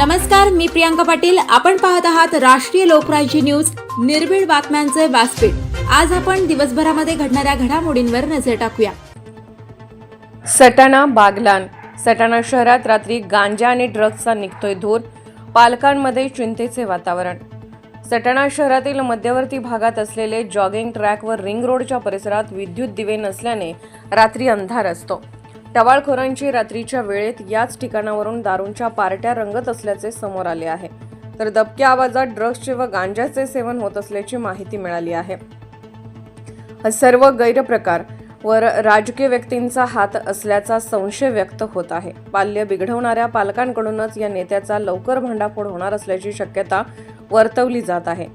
नमस्कार मी प्रियांका पाटील. आपण पाहत आहात राष्ट्रीय लोकराज्य न्यूज. निर्भीड बातम्यांचे व्यासपीठ. आज आपण दिवसभरामध्ये घडणाऱ्या घडामोडींवर नजर टाकूया. सटाणा बागलान. सटाणा शहरात रात्री गांजा आणि ड्रग्जचा निघतोय धूर पालकांमध्ये चिंतेचे वातावरण. सटाणा शहरातील मध्यवर्ती भागात असलेले जॉगिंग ट्रॅक व रिंग रोडच्या परिसरात विद्युत दिवे नसल्याने रात्री अंधार असतो. टवाळखोरांची रात्रीच्या वेळेत याच ठिकाणावरून दारूंच्या पार्ट्या रंगत असल्याचे समोर आले आहे. तर दबक्या आवाजात ड्रग्सचे व गांजाचे सेवन होत असल्याची माहिती मिळाली आहे. सर्व गैरप्रकार वर राजकीय व्यक्तींचा हात असल्याचा संशय व्यक्त होत आहे. बाल्य बिघडवणाऱ्या पालकांकडूनच या नेत्याचा लवकर भांडाफोड होणार असल्याची शक्यता वर्तवली जात आहे.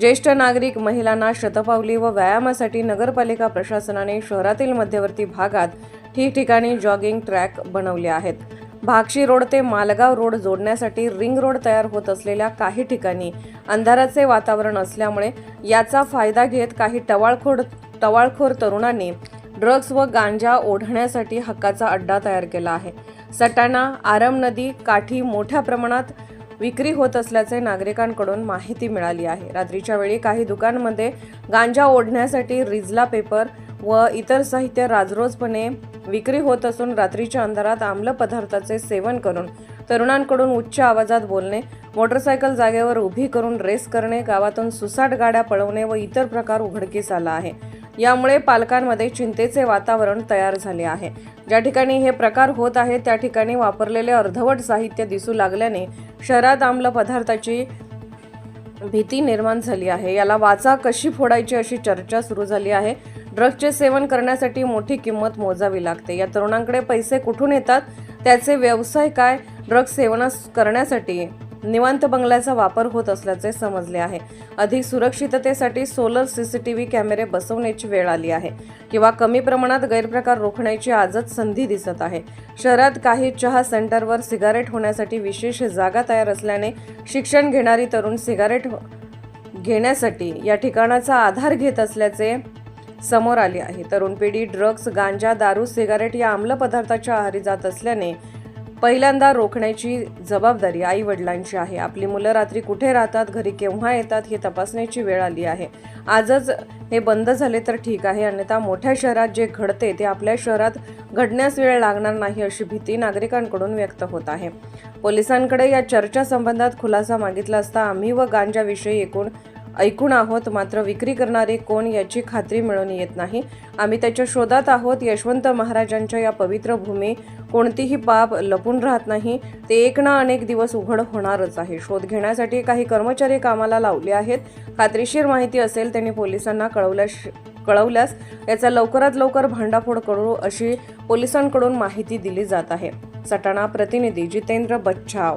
ज्येष्ठ नागरिक महिलांना शतपावली व व्यायामासाठी नगरपालिका प्रशासनाने शहरातील मध्यवर्ती भागात ठिकठिकाणी जॉगिंग ट्रॅक बनवले आहेत. भागशी रोड ते मालगाव रोड जोडण्यासाठी रिंग रोड तयार होत असलेल्या काही ठिकाणी अंधाराचे वातावरण असल्यामुळे याचा फायदा घेत काही टवाळखोर टवाळखोर तरुणांनी ड्रग्ज व गांजा ओढण्यासाठी हक्काचा अड्डा तयार केला आहे. सटाणा आरम नदी काठी मोठ्या प्रमाणात विक्री होत असल्याचे नागरिकांकडून माहिती मिळाली आहे. रात्रीच्या वेळी काही दुकानमध्ये गांजा ओढण्यासाठी रिजला पेपर व इतर साहित्य राजरोजपणे विक्री होत असून रात्रीच्या अंधारात आम्ल पदार्थाचे सेवन करून तरुणांकडून उच्च आवाजात बोलणे मोटरसायकल जागेवर उभी करून रेस करणे गावातून सुसाट गाड्या पळवणे व इतर प्रकार उघडकीस आला आहे. यामुळे पालकांमध्ये चिंतेचे वातावरण तयार झाले आहे. ज्या ठिकाणी हे प्रकार होत आहेत त्या ठिकाणी वापरलेले अर्धवट साहित्य दिसू लागल्याने शहरात आम्ल पदार्थाची भीती निर्माण झाली आहे. याला वाचा कशी फोडायची अशी चर्चा सुरू झाली आहे. ड्रग्जचे सेवन करण्यासाठी मोठी किंमत मोजावी लागते. या तरुणांकडे पैसे कुठून येतात? त्याचे व्यवसाय काय? ड्रग्ज सेवन करण्यासाठी निवांत बंगल्याचा वापर होत असल्याचे समजले आहे. अधिक सुरक्षिततेसाठी सोलर सीसीटीव्ही कॅमेरे बसवण्याची वेळ आली आहे किंवा कमी प्रमाणात गैरप्रकार रोखण्याची आजच संधी दिसत आहे. शहरात काही चहा सेंटरवर सिगारेट होण्यासाठी विशेष जागा तयार असल्याने शिक्षण घेणारी तरुण सिगारेट घेण्यासाठी या ठिकाणाचा आधार घेत असल्याचे समोर आले आहे. तरुण पिढी ड्रग्ज गांजा दारू सिगारेट या अंमल पदार्थाच्या आहारी जात असल्याने पहिल्यांदा रोखण्याची जबाबदारी आई वडिलांची आहे. आपली मुलं रात्री कुठे राहतात घरी केव्हा येतात हे तपासण्याची वेळ आली आहे. आजच हे बंद झाले तर ठीक आहे. अन्यथा मोठ्या शहरात जे घडते ते आपल्या शहरात घडण्यास वेळ लागणार नाही अशी भीती नागरिकांकडून व्यक्त होत आहे. पोलिसांकडे या चर्चा संबंधात खुलासा मागितला असता आम्ही व गांजाविषयी एकूण ऐकून आहोत. मात्र विक्री करणारे कोण याची खात्री मिळून येत नाही. आम्ही त्याच्या शोधात आहोत. यशवंत महाराजांच्या या पवित्र भूमी कोणतीही बाब लपून राहत नाही. ते एक ना अनेक दिवस उघड होणारच आहे. शोध घेण्यासाठी काही कर्मचारी कामाला लावले आहेत. खात्रीशीर माहिती असेल त्यांनी पोलिसांना कळवल्यास कळवल्यास याचा लवकरात लवकर भांडाफोड करू अशी पोलिसांकडून माहिती दिली जात आहे. सटाणा प्रतिनिधी जितेंद्र बच्छाव.